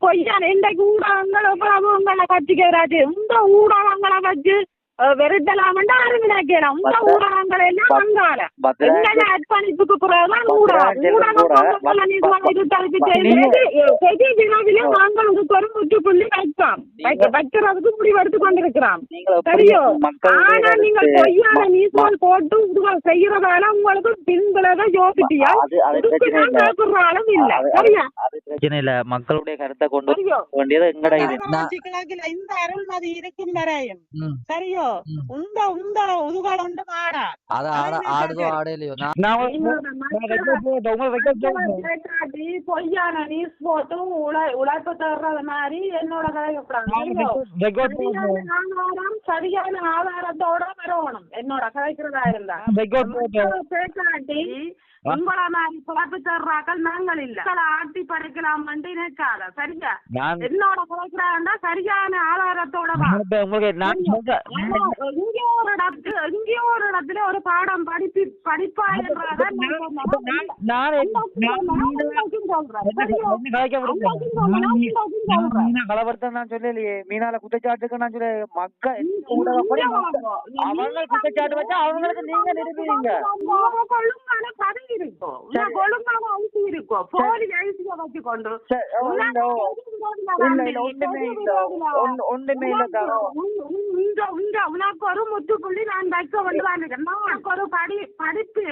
பொய்யான இன்றைக்கு ஊடகங்கள் உங்களை கட்சிக்கிறாச்சு இந்த ஊடகங்களை வச்சு வெறுத்தலாமண்டா அறிவினாக்கலாம் இந்த ஊடகங்கள் எல்லாம் பத்ரா என்னென்ன அர்ப்பணிப்புக்கு பிறகுதான் ஊடகம் ஊடகம் நீங்க- இதுக்கு ஒரு முற்றுப்புள்ளி வைப்போம் வைக்க வைக்கிறதுக்கு முடிவெடுத்து எப்படி சரியோ ஆனா கருத்து- பொய்யான நீசல் போட்டு உங்கள் செய்யறதால உங்களுக்கு பின்விளைவை யோசிட்டியா அது பிரச்சனை இல்ல கேட்கறாலும் இல்ல சரியா பிரச்சனை இல்ல. மக்களுடைய கருத்தை கொண்டு வேண்டியது எங்கட இது? இந்த அருள்மதி இருக்கும் வரையும். சரியோ. உந்த உந்த உதுகால் உண்டு மாடா. அத ஆட அது ஆடுதோ கேட்டாட்டி பொய்யான நியூஸ் போட்டு உழை உழைப்பு தர்றது மாதிரி என்னோட ஆதாரம் சரியான ஆதாரத்தோட வரணும். என்னோட கதைக்கிறதா இருந்தா. மக்களை கேட்டாட்டி உங்கள மாதிரி குழப்பி தர்றாக்கள் நாங்கள் இல்ல. உங்களை ஆட்டி பறிக்கலாம் நினைக்காத. சரியா என்னோட குறைக்கிறாண்டா சரியான ஆதாரத்தோட எங்கேயோ ஒரு இடத்துல எங்கேயோ ஒரு இடத்துல ஒரு பாடம் படிப்பி படிப்பா நான் கலவரத்தை சொல்லலையே. மீனால குற்றச்சாட்டுக்கு நான் சொல்ல மக்கள் அவங்க குற்றச்சாட்டு வச்சா அவங்களுக்கு நீங்க நிரூபிங்க இருக்கும் கொழுங்கான ஐசி இருக்கும் போலி ஐசிய வச்சு கொண்டு உனக்கு ஒரு முற்றுப்புள்ளி நான் வைக்க இருக்கேன் உனக்கு ஒரு படி படிப்பு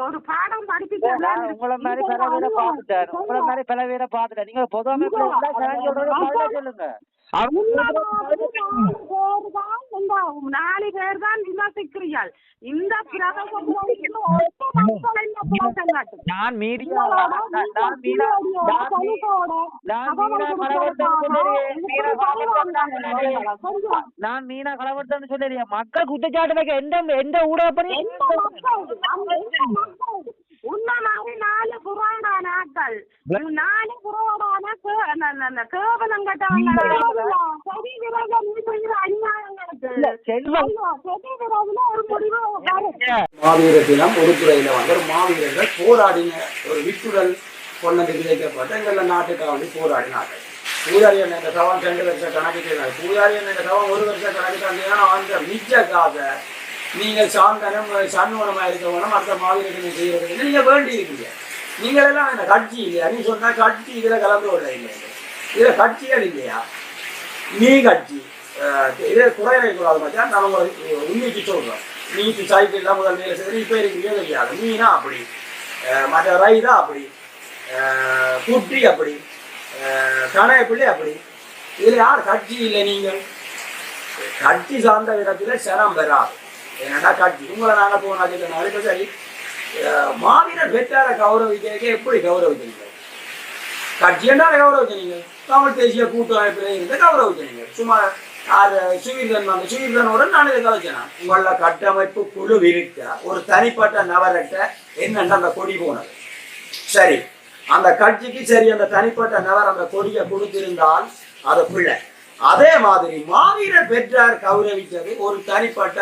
ஒரு- பாடம் படிப்பிக்க நான் உங்களை மாதிரி பல பேரை பாத்துட்டேன் உங்களை மாதிரி பல பேரை பாத்துட்டேன் நீங்க பொது பதிலா சொல்லுங்க நாலு பேர் தான் விமர்சிக்கிறீர்கள் இந்த பிரதமர் நான் மீடியா நான் மீனா நான் மீனா கலவரத்தன்னு சொல்லலையே மக்கள் குற்றச்சாட்டு வைக்க எந்த எந்த ஊடகப்படி உன்ன மாதிரி நாலு புறாடான ஆட்கள் நாலு புறாடான மாவீர தினம் உடுத்துறையில் வந்து ஒரு மாவீரர்கள் போராடின ஒரு விட்டுடல் கொண்டு விதைக்கப்பட்ட எங்கள் நாட்டுக்காக வந்து போராடினார்கள். பூஜாரி என்ற சவம் ரெண்டு லட்சம் கணக்கு செய்தார். பூஜாரி என்ற சவம் ஒரு வருஷம் கணக்கு தந்தீங்கன்னா அந்த மிச்சக்காக நீங்கள் சாந்தனம் சண்முகமாக இருக்க வேணும் அடுத்த மாவீரர்கள் செய்யறது. நீங்கள் வேண்டி இருக்கீங்க நீங்கள் எல்லாம் கட்சி இல்லையா? நீ சொன்னா கட்சி இதில் கலந்து கொள்ள இல்லை இதில் கட்சிகள் இல்லையா? நீ கட்சி. இதே குறையை கூடாது மச்சான். நம்ம உண்மைக்கு சொல்றோம் நீட்டு சைக்கிள் எல்லாம் முதல் வேலை செய்து இப்போ இருக்கீங்க தெரியாது. மீனா அப்படி. மற்ற ரைதா அப்படி. குட்டி அப்படி. அஹ் கணைய பிள்ளை அப்படி. இதில் யார் கட்சி இல்லை நீங்கள்? கட்சி சார்ந்த இடத்துல சனம் பெறாது. ஏன்னா கட்சி. உங்களை நாங்கள் போனா நாளைக்கு சரி. மாவீரர் பெற்றார கௌரவிக்கிறதுக்கே எப்படி கௌரவிக்கிறீங்க? கட்சி என்றால் கௌரவிச்சீங்க தமிழ் தேசிய கூட்டமைப்பில் கௌரவ கௌரவிச்சீங்க சும்மா அது சுவீர்தன் வந்து சுவீர்தனோட நான் இதை கலைச்சேன். உங்கள கட்டமைப்பு குழு இருக்க ஒரு தனிப்பட்ட நபர்கிட்ட என்னென்ன அந்த கொடி போனது? சரி. அந்த கட்சிக்கு சரி அந்த தனிப்பட்ட நபர் அந்த கொடியை கொடுத்திருந்தால் அது பிள்ளை. அதே மாதிரி மாவீரர் பெற்றார் கௌரவித்தது ஒரு தனிப்பட்ட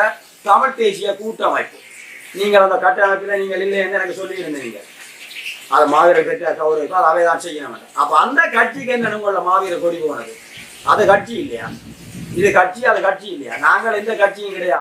தமிழ் தேசிய கூட்டமைப்பு. நீங்கள் அந்த கட்டமைப்பில் நீங்கள் இல்லை என்று எனக்கு சொல்லியிருந்தீங்க. அது மாவீரர் பெற்றார் கௌரவிப்பு அதை அவை தான் செய்யணும் அப்போ அந்த கட்சிக்கு என்ன உங்கள மாவீரர் கொடி போனது? அது கட்சி இல்லையா? இது கட்சி அது கட்சி இல்லையா? நாங்கள் எந்த கட்சியும் கிடையாது.